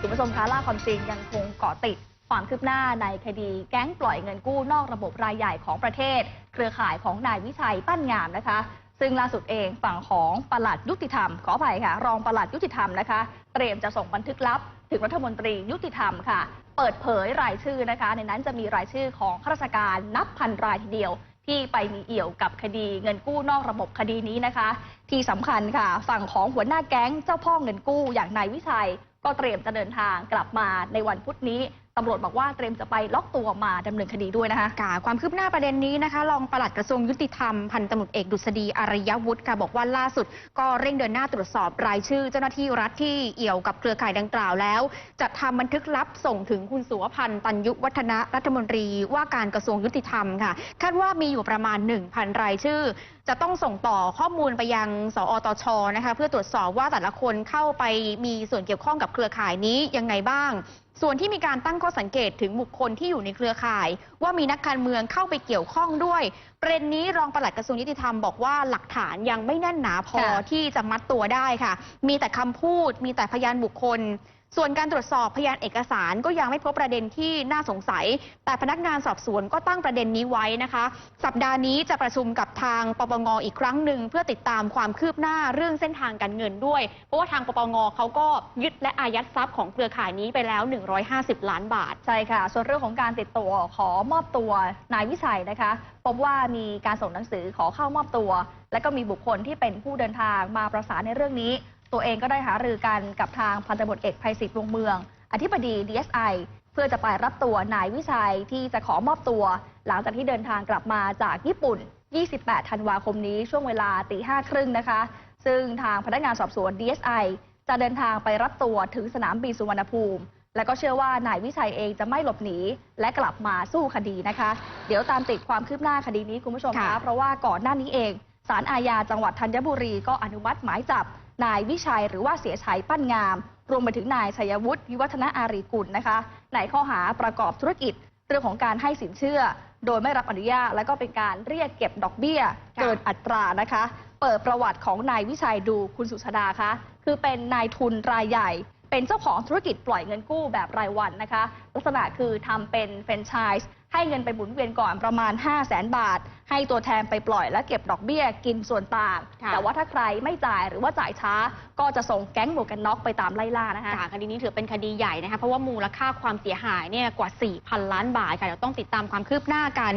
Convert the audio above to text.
คุณผู้ชมคะล่าความจริงยังคงเกาะติดความคืบหน้าในคดีแก๊งปล่อยเงินกู้นอกระบบรายใหญ่ของประเทศ เครือข่ายของนายวิชัยปั้นงามนะคะ ซึ่งล่าสุดเองฝั่งของปลัดยุติธรรม ขออภัยค่ะ รองปลัดยุติธรรมนะคะ เตรียมจะส่งบันทึกลับ ถึงรัฐมนตรียุติธรรมค่ะ เปิดเผยรายชื่อนะคะ ในนั้นจะมีรายชื่อของข้าราชการนับพันรายทีเดียวที่ไปมีเอี่ยวกับคดีเงินกู้นอกระบบคดีนี้นะคะ ที่สำคัญค่ะ ฝั่งของหัวหน้าแก๊งเจ้าพ่อเงินกู้อย่างนายวิชัย ก็เตรียมจะเดินทางกลับมาในวันพุธนี้ ตำรวจบอกว่าเตรียมจะไปล็อกตัวมาดำเนินคดีด้วยนะคะค่ะความคืบหน้าประเด็นนี้นะคะรองปลัดกระทรวงยุติธรรมพันตำรวจเอกดุษฎีอารยวุฒิค่ะบอกว่าล่าสุด ก็เร่งเดินหน้าตรวจสอบรายชื่อ เจ้าหน้าที่รัฐที่เอี่ยวกับเครือข่ายดังกล่าวแล้วจะทำบันทึกลับส่งถึงคุณสุวพันธ์ตันยุวัฒนะรัฐมนตรีว่าการกระทรวงยุติธรรมค่ะคาดว่ามีอยู่ประมาณ 1,000 รายชื่อ จะต้องส่งต่อข้อมูลไปยังสอตชนะคะเพื่อตรวจสอบว่าแต่ละคนเข้าไปมีส่วนเกี่ยวข้องกับเครือข่ายนี้ยังไงบ้าง ส่วนที่มีการตั้งข้อสังเกตถึงบุคคลที่อยู่ในเครือข่าย ว่ามีนักการเมืองเข้าไปเกี่ยวข้องด้วย ประเด็นนี้รองปลัดกระทรวงยุติธรรมบอกว่าหลักฐานยังไม่แน่นหนาพอค่ะที่จะมัดตัวได้ค่ะ มีแต่คำพูด มีแต่พยานบุคคล ส่วนการตรวจสอบพยานเอกสารก็ยังไม่พบประเด็นที่น่าสงสัย แต่พนักงานสอบสวนก็ตั้งประเด็นนี้ไว้นะคะ สัปดาห์นี้จะประชุมกับทางปปงอีกครั้งหนึ่งเพื่อติดตามความคืบหน้าเรื่องเส้นทางการเงินด้วย เพราะว่าทางปปงเขาก็ยึดและอายัดทรัพย์ของเครือข่ายนี้ไปแล้ว 150 ล้านบาท ใช่ค่ะ ส่วนเรื่องของการติดตัวขอมอบตัวนายวิชัยนะคะพบว่ามีการส่งหนังสือขอเข้ามอบตัว และก็มีบุคคลที่เป็นผู้เดินทางมาประสานในเรื่องนี้ ตัวเองก็ได้หารือกันกับทางพันตำรวจเอกภัยศิษฐ์วงเมือง อธิบดี DSI เพื่อจะไปรับตัวนายวิชัยที่จะขอมอบตัว หลังจากที่เดินทางกลับมาจากญี่ปุ่น 28 ธันวาคมนี้ช่วงเวลาตีห้าครึ่งนะคะ ซึ่งทางพนักงานสอบสวน DSI จะเดินทางไปรับตัวถึงสนามบินสุวรรณภูมิ และก็เชื่อว่านายวิชัยเองจะไม่หลบหนี และกลับมาสู้คดีนะคะ เดี๋ยวตามติดความคืบหน้าคดีนี้คุณผู้ชมคะค่ะเพราะว่าก่อนหน้านี้เองศาลอาญาจังหวัดธัญบุรีก็อนุมัติหมายจับ นายวิชัยหรือว่าเสียชัยปั้นงาม รวมไปถึงนายชัยวุฒิวิวัฒนาอารีกุลนะคะในข้อหาประกอบธุรกิจเรื่องของการให้สินเชื่อ โดยไม่รับอนุญาต และก็เป็นการเรียกเก็บดอกเบี้ยเกินอัตรานะคะ เปิดประวัติของนายวิชัยดูคุณสุชาดาคะคือเป็นนายทุนรายใหญ่ เป็นเจ้าของธุรกิจปล่อยเงินกู้แบบรายวันนะคะ ลักษณะคือทำเป็นแฟรนไชส์ให้เงินไปหมุนเวียนก่อนประมาณ 5 0 0แสนบาท ให้ตัวแทนไปปล่อยและเก็บดอกเบี้ยกินส่วนต่างค่ะแต่ว่าถ้าใครไม่จ่ายหรือว่าจ่ายช้า ก็จะส่งแก๊งหมวกกันน็อกไปตามไล่ล่านะคะค่ะคดีนี้ถือเป็นคดีใหญ่นะคะเพราะว่ามูลค่าความเสียหายเนี่ยกว่า 4,000 ล้านบาทค่ะเดี๋ยวต้องติดตามความคืบหน้ากัน